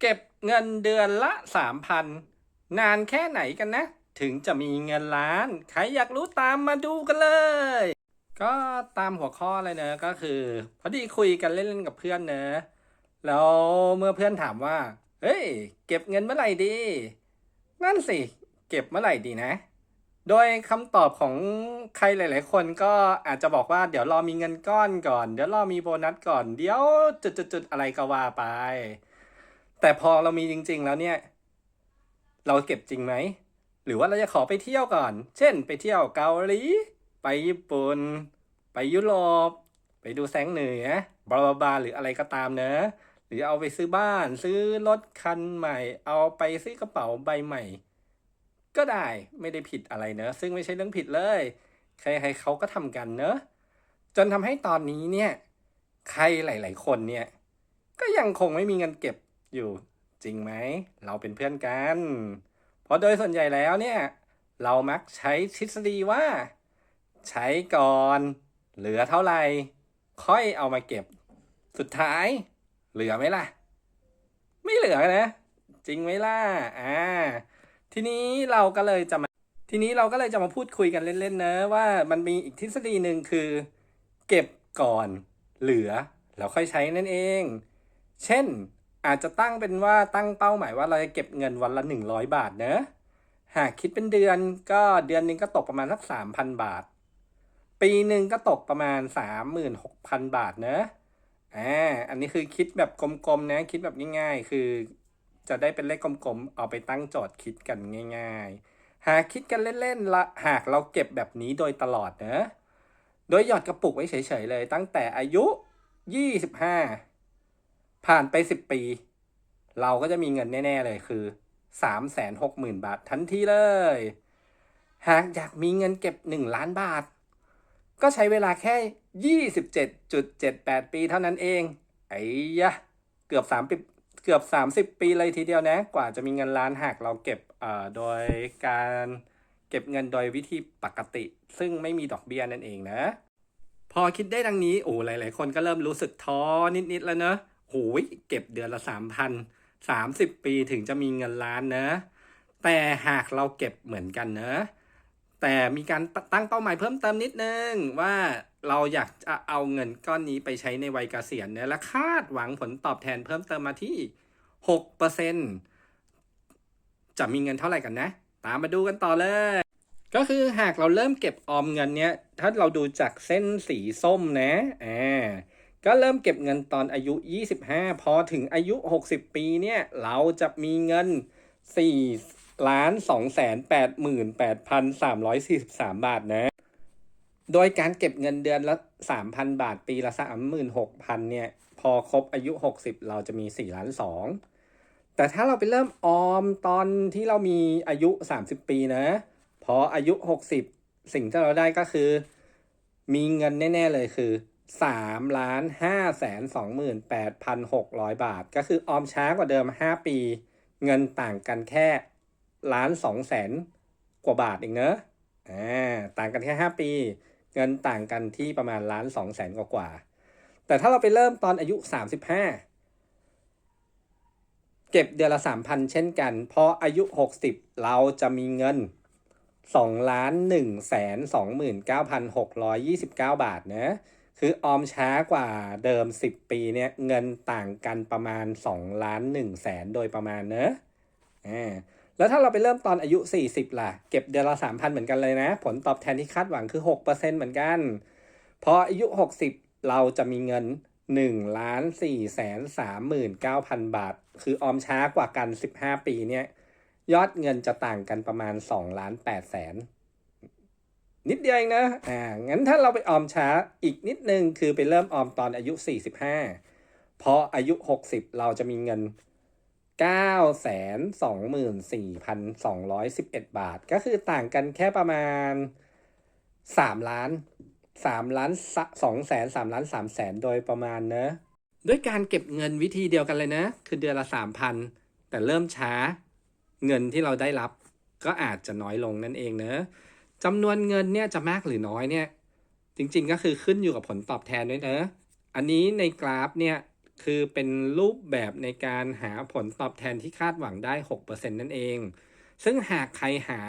เก็บเงินเดือนละสามพันนานแค่ไหนกันนะ ถึงจะมีเงินล้าน ใครอยากรู้ตามมาดูกันเลย ก็ตามหัวข้อเลยเนอะก็คือ พอดีคุยกันเล่นๆกับเพื่อนเนอะแล้วเมื่อเพื่อนถามว่า เฮ้ย เก็บเงินเมื่อไหร่ดี นั่นสิ เก็บเมื่อไหร่ดีนะ โดยคำตอบของใครหลาย ๆ คนก็อาจจะบอกว่าเดี๋ยวรอมีเงินก้อนก่อน เดี๋ยวรอมีโบนัสก่อน เดี๋ยวจุดๆๆอะไรก็ว่าไป แต่พอเรามีจริง ๆ แล้วเนี่ย เราเก็บจริงไหม หรือว่าเราจะขอไปเที่ยวก่อน เช่น ไปเที่ยวเกาหลี ไปญี่ปุ่น ไปยุโรป ไปดูแสงเหนือบลาบลาหรืออะไรก็ตามเนอะหรือเอาไปซื้อบ้าน ซื้อรถคันใหม่ เอาไปซื้อกระเป๋าใบใหม่ ก็ได้ไม่ได้ผิดอะไรเนอะซึ่งไม่ใช่เรื่องผิดเลย ใครๆเขาก็ทำกันเนอะจนทำให้ตอนนี้เนี่ย ใครหลาย ๆ คนเนี่ย ก็ยังคงไม่มีเงินเก็บ อยู่จริงไหม เราเป็นเพื่อนกัน เพราะโดยส่วนใหญ่แล้วเนี่ย เรามักใช้ทฤษฎีว่า ใช้ก่อน เหลือเท่าไหร่ ค่อยเอามาเก็บ สุดท้าย เหลือไหมล่ะ ไม่เหลือนะ จริงไหมล่ะ อ่า ทีนี้เราก็เลยจะมาทีนี้เราก็เลยจะมาพูดคุยกันเล่นๆนะว่ามันมีอีกทฤษฎีหนึ่งคือ เก็บก่อนเหลือแล้วค่อยใช้นั่นเอง เช่น อาจจะตั้งเป็นว่าตั้งเป้าหมายว่าเราจะเก็บเงินวันละ 100 บาทเนอะหากคิดเป็นเดือนก็เดือนหนึงก็ตกประมาณสัก 3,000 บาท ปีหนึ่งก็ตกประมาณ 36,000 บาทเนอะอ่าอันนี้คือคิดแบบกลมๆนะคิดแบบง่ายๆ คือจะได้เป็นเลขกลมๆ เอาไปตั้งโจทย์คิดกันง่าย ๆ หากคิดกันเล่นๆละหากเราเก็บแบบนี้โดยตลอดเนอะโดยหยอดกระปุกไว้เฉยๆเลย ตั้งแต่อายุ 25 ผ่านไป10ปี เราก็จะมีเงินแน่ ๆ เลยคือ360,000บาททันทีเลย หากอยากมีเงินเก็บ1ล้านบาท ก็ใช้เวลาแค่27.78ปีเท่านั้นเอง ไอ้ยะ เกือบ30เกือบ30ปีเลยทีเดียวนะ กว่าจะมีเงินล้านหากเราเก็บเอ่อโดยการเก็บเงินโดยวิธีปกติ ซึ่งไม่มีดอกเบี้ยนั่นเองนะ พอคิดได้ดังนี้โอ้หลาย ๆ คนก็เริ่มรู้สึกท้อนิด ๆ แล้วเนอะ หยเก็บเดือนละ3,000 30ปีถึงจะมีเงินล้านเนะแต่หากเราเก็บเหมือนกันเนะแต่มีการตั้งเป้าหมายเพิ่มเติมนิดนึงว่าเราอยากจะเอาเงินก้อนนี้ไปใช้ในวัยเกษียณเนี่ยและคาดหวังผลตอบแทนเพิ่มเติมมาที่6%จะมีเงินเท่าไหร่กันนะ ตามมาดูกันต่อเลย ก็คือหากเราเริ่มเก็บออมเงินเนี้ยถ้าเราดูจากเส้นสีส้มนะอ่า ก็เริ่มเก็บเงินตอนอายุ 25 พอถึงอายุ 60 ปีเนี่ย เราจะมีเงิน 4 ล้าน2แสน88,343 บาทนะ โดยการเก็บเงินเดือนละ 3,000 บาทปีละ 36,000 เนี่ย พอครบอายุ 60 เราจะมี 4 ล้าน2แต่ถ้าเราไปเริ่มออมตอนที่เรามีอายุ 30 ปีนะ พออายุ 60 สิ่งที่เราได้ก็คือ มีเงินแน่ ๆ เลยคือ 3ล้าน5แสน28,600 บาท ก็คือออมช้ากว่าเดิม 5 ปี เงินต่างกันแค่ล้าน2แสนกว่าบาทเองเนอะอ่าต่างกันแค่ 5 ปี เงินต่างกันที่ประมาณล้าน2แสนกว่าๆแต่ถ้าเราไปเริ่มตอนอายุ 35 เก็บเดือนละ 3,000 เช่นกัน พออายุ 60 เราจะมีเงิน2ล้าน1แสน29,629 บาทนะ คือออมช้ากว่าเดิม 10 ปีเนี่ยเงินต่างกันประมาณ2ล้าน1แสนโดยประมาณเนอะอ่าแล้วถ้าเราไปเริ่มตอนอายุ 40 ล่ะ เก็บเดือนละ 3,000 เหมือนกันเลยนะ ผลตอบแทนที่คาดหวังคือ 6%เหมือนกัน พออายุ 60 เราจะมีเงิน1ล้าน4แสน39,000 บาท คือออมช้ากว่ากัน 15 ปีเนี่ย ยอดเงินจะต่างกันประมาณ 2 ล้าน8แสน นิดเดียวเองนะ อ่า งั้นถ้าเราไปออมช้าอีกนิดนึงคือไปเริ่มออมตอนอายุ 45 พออายุ 60 เราจะมีเงิน 9 2 4 2 1 1 บาท ก็คือต่างกันแค่ประมาณ 3 ล้าน 3 ล้าน2แสน3ล้าน3แสนโดยประมาณเนะ ด้วยการเก็บเงินวิธีเดียวกันเลยนะ คือเดือนละ 3,000 แต่เริ่มช้า เงินที่เราได้รับก็อาจจะน้อยลงนั่นเองเนอะ จำนวนเงินเนี่ยจะมากหรือน้อยเนี่ย จริงๆก็คือขึ้นอยู่กับผลตอบแทนด้วยเนอะอันนี้ในกราฟเนี่ยคือเป็นรูปแบบในการหาผลตอบแทนที่คาดหวังได้ 6%นั่นเอง ซึ่งหากใครหา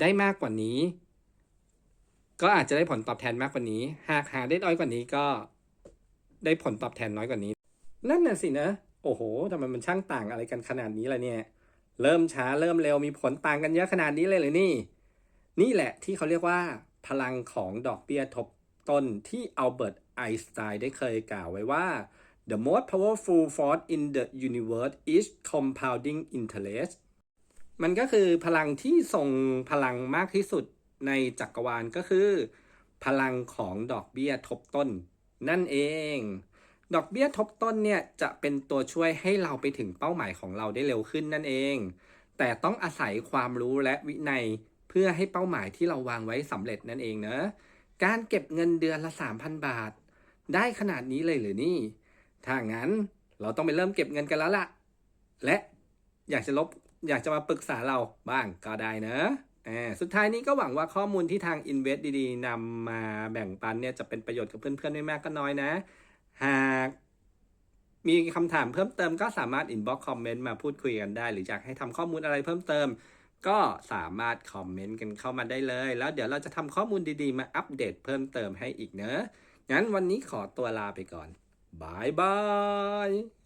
ได้มากกว่านี้ ก็อาจจะได้ผลตอบแทนมากกว่านี้ หากหาได้น้อยกว่านี้ก็ได้ผลตอบแทนน้อยกว่านี้ นั่นน่ะสินะ โอ้โหทำไมมันช่างต่างอะไรกันขนาดนี้ล่ะเนี่ย เริ่มช้าเริ่มเร็วมีผลต่างกันเยอะขนาดนี้เลยเลยนี่ นี่แหละที่เขาเรียกว่าพลังของดอกเบี้ยทบต้นที่อัลเบิร์ตไอน์สไตน์ได้เคยกล่าวไว้ว่า the most powerful force in the universe is compounding interest มันก็คือพลังที่ทรงพลังมากที่สุดในจักรวาลก็คือ พลังของดอกเบี้ยทบต้น นั่นเอง ดอกเบี้ยทบต้นเนี่ยจะเป็นตัวช่วยให้เราไปถึงเป้าหมายของเราได้เร็วขึ้นนั่นเอง แต่ต้องอาศัยความรู้และวินัย เพื่อให้เป้าหมายที่เราวางไว้สำเร็จนั่นเองเนะการเก็บเงินเดือนละ 3,000 บาท ได้ขนาดนี้เลยหรือนี่ ถ้างั้นเราต้องไปเริ่มเก็บเงินกันแล้วล่ะ และอยากจะลบอยากจะมาปรึกษาเราบ้างก็ได้เนะอ่าสุดท้ายนี้ก็หวังว่าข้อมูลที่ทาง Invest ดีๆนำมาแบ่งปันเนี่ยจะเป็นประโยชน์กับเพื่อนๆไม่มากก็น้อยนะ หากมีคำถามเพิ่มเติมก็สามารถ inbox คอมเมนต์มาพูดคุยกันได้ หรืออยากให้ทำข้อมูลอะไรเพิ่มเติม ก็สามารถคอมเมนต์กันเข้ามาได้เลย แล้วเดี๋ยวเราจะทำข้อมูลดีๆ มาอัปเดตเพิ่มเติมให้อีกเนอะงั้นวันนี้ขอตัวลาไปก่อนบายบาย